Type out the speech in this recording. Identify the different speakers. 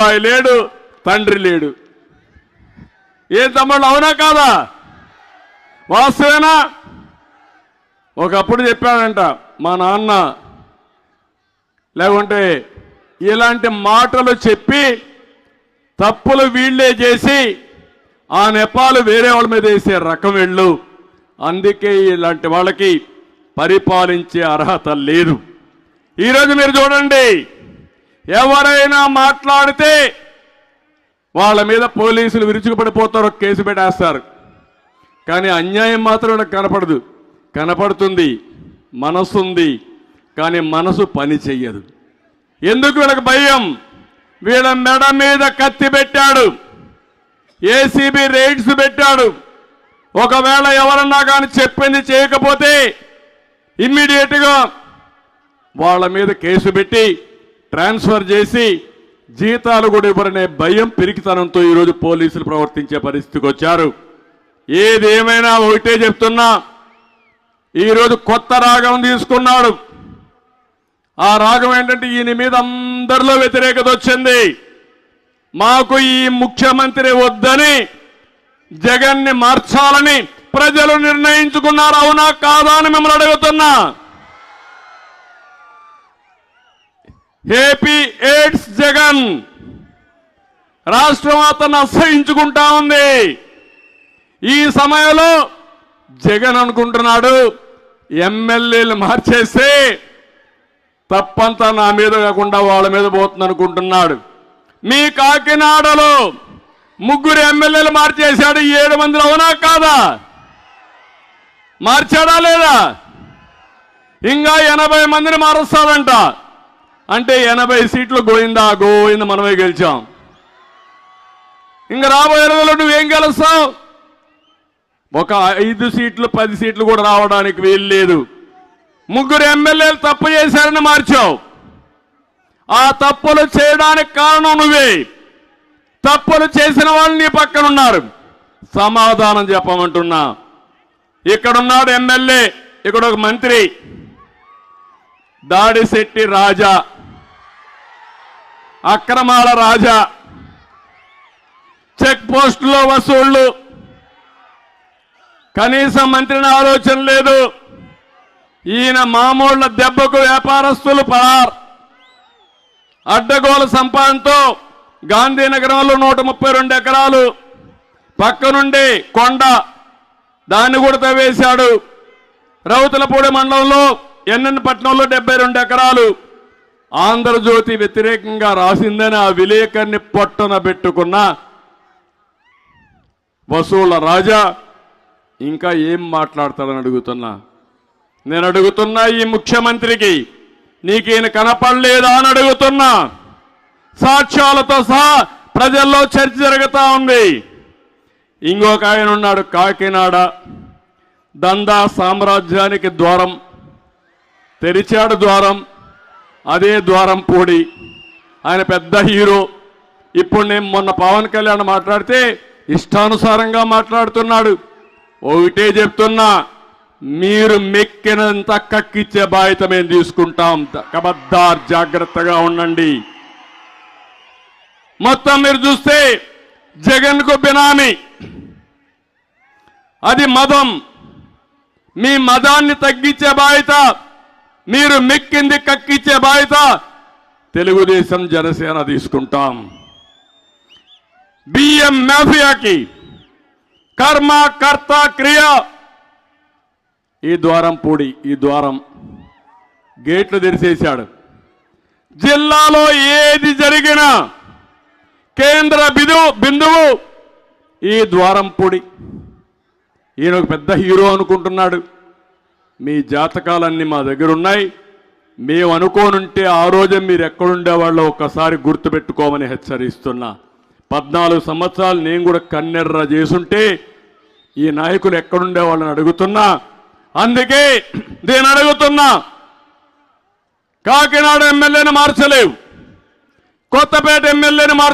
Speaker 1: అబ్బాయి లేడు తండ్రి లేడు. ఏం తమ్ముళ్ళు అవునా కాదా? వాస్తవేనా? ఒకప్పుడు చెప్పాడంట మా నాన్న లేకుంటే ఇలాంటి మాటలు చెప్పి తప్పులు వీళ్ళే చేసి ఆ నెపాలు వేరే వాళ్ళ మీద వేసే రకం వెళ్ళు. అందుకే ఇలాంటి వాళ్ళకి పరిపాలించే అర్హత లేదు. ఈరోజు మీరు చూడండి ఎవరైనా మాట్లాడితే వాళ్ళ మీద పోలీసులు విరుచుకుపడిపోతారు కేసు పెట్టేస్తారు. కానీ అన్యాయం మాత్రం వీళ్ళకి కనపడదు. కనపడుతుంది మనసు ఉంది కానీ మనసు పని చెయ్యదు. ఎందుకు వీళ్ళకి భయం? వీళ్ళ మెడ మీద కత్తి పెట్టాడు. ఏసీబీ రైడ్స్ పెట్టాడు. ఒకవేళ ఎవరన్నా కానీ చెప్పింది చేయకపోతే ఇమ్మీడియట్గా వాళ్ళ మీద కేసు పెట్టి ట్రాన్స్ఫర్ చేసి జీతాలు కూడా ఇవ్వరనే భయం పిరికితనంతో ఈరోజు పోలీసులు ప్రవర్తించే పరిస్థితికి వచ్చారు. ఏదేమైనా ఒకటే చెప్తున్నా ఈరోజు కొత్త రాగం తీసుకున్నాడు. ఆ రాగం ఏంటంటే ఈయన మీద అందరిలో వ్యతిరేకత వచ్చింది. మాకు ఈ ముఖ్యమంత్రి వద్దని జగన్ని మార్చాలని ప్రజలు నిర్ణయించుకున్నారు అవునా కాదా అని మిమ్మల్ని అడుగుతున్నా. AP hates Jagan. రాష్ట్రం అతను అసహించుకుంటా ఉంది. ఈ సమయంలో జగన్ అనుకుంటున్నాడు ఎమ్మెల్యేలు మార్చేస్తే తప్పంతా నా మీద కాకుండా వాళ్ళ మీద పోతుంది అనుకుంటున్నాడు. మీ కాకినాడలో ముగ్గురు ఎమ్మెల్యేలు మార్చేశాడు ఏడు మందిలో అవునా కాదా? మార్చాడా లేదా? ఇంకా ఎనభై మందిని మారుస్తాడంట. అంటే ఎనభై సీట్లు గోయిందా? గోయింద మనమే గెలిచాం. ఇంకా రాబోయే రోజుల్లో నువ్వేం గెలుస్తావు? ఒక ఐదు సీట్లు పది సీట్లు కూడా రావడానికి వీలు లేదు. ముగ్గురు ఎమ్మెల్యేలు తప్పు చేశారని మార్చావు. ఆ తప్పులు చేయడానికి కారణం నువ్వే. తప్పులు చేసిన వాళ్ళు నీ పక్కన ఉన్నారు. సమాధానం చెప్పమంటున్నా. ఇక్కడున్నాడు ఎమ్మెల్యే ఇక్కడ ఒక మంత్రి. దాడిశెట్టి రాజా. అక్రమాల రాజా. చెక్ పోస్టులో వసూళ్ళు. కనీసం మంత్రిని ఆలోచన లేదు. ఈయన మామూళ్ళ దెబ్బకు వ్యాపారస్తులు పడారు. అడ్డగోల సంపాదనతో గాంధీనగరంలో నూట ముప్పై రెండు ఎకరాలు. పక్కనుండి కొండ. దాన్ని కూడా తవ్వేశాడు. రౌతులపూడి మండలంలో ఎన్ఎన్ పట్నంలో డెబ్బై రెండు ఎకరాలు. ఆంధ్రజ్యోతి వ్యతిరేకంగా రాసిందని ఆ విలేకరిని పొట్టన పెట్టుకున్న వసూల రాజా ఇంకా ఏం మాట్లాడతాడని అడుగుతున్నా? నేను అడుగుతున్నా ఈ ముఖ్యమంత్రికి నీకేన కనపడలేదా అని అడుగుతున్నా. సాక్ష్యాలతో సహా ప్రజల్లో చర్చ జరుగుతూ ఉంది. ఇంకొక ఆయన ఉన్నాడు కాకినాడ. దందా సామ్రాజ్యానికి ద్వారం తెరిచాడు ద్వారం. అదే ద్వారం పూడి. ఆయన పెద్ద హీరో. ఇప్పుడు నేను మొన్న పవన్ కళ్యాణ్ మాట్లాడితే ఇష్టానుసారంగా మాట్లాడుతున్నాడు. ఒకటే చెప్తున్నా మీరు మెక్కినంత కక్కిచ్చే బాధ్యత మేము తీసుకుంటాం. కబద్దార్ జాగ్రత్తగా ఉండండి. మొత్తం మీరు చూస్తే జగన్కు బినామీ. అది మదం. మీ మదాన్ని తగ్గించే బాధ్యత. మీరు మెక్కింది కక్కిచ్చే బాధ్యత తెలుగుదేశం జనసేన తీసుకుంటాం. బియ్యం మాఫియాకి కర్మ కర్త క్రియ ఈ ద్వారం పూడి ఈ ద్వారం గేట్లు తెరిచేశాడు. జిల్లాలో ఏది జరిగినా కేంద్ర బిందు బిందువు ఈ ద్వారం పొడి. ఈయన ఒక పెద్ద హీరో అనుకుంటున్నాడు. మీ జాతకాలన్నీ మా దగ్గర ఉన్నాయి మేము అనుకోనుంటే ఆ రోజే మీరు ఎక్కడుండేవాళ్ళో ఒక్కసారి గుర్తుపెట్టుకోమని హెచ్చరిస్తున్నా. పద్నాలుగు సంవత్సరాలు నేను కూడా కన్నెర్ర చేసుంటే ఈ నాయకులు ఎక్కడుండేవాళ్ళని అడుగుతున్నా. అందుకే నేను అడుగుతున్నా కాకినాడ ఎమ్మెల్యేని మార్చలేవు. కొత్తపేట ఎమ్మెల్యేని మార్చ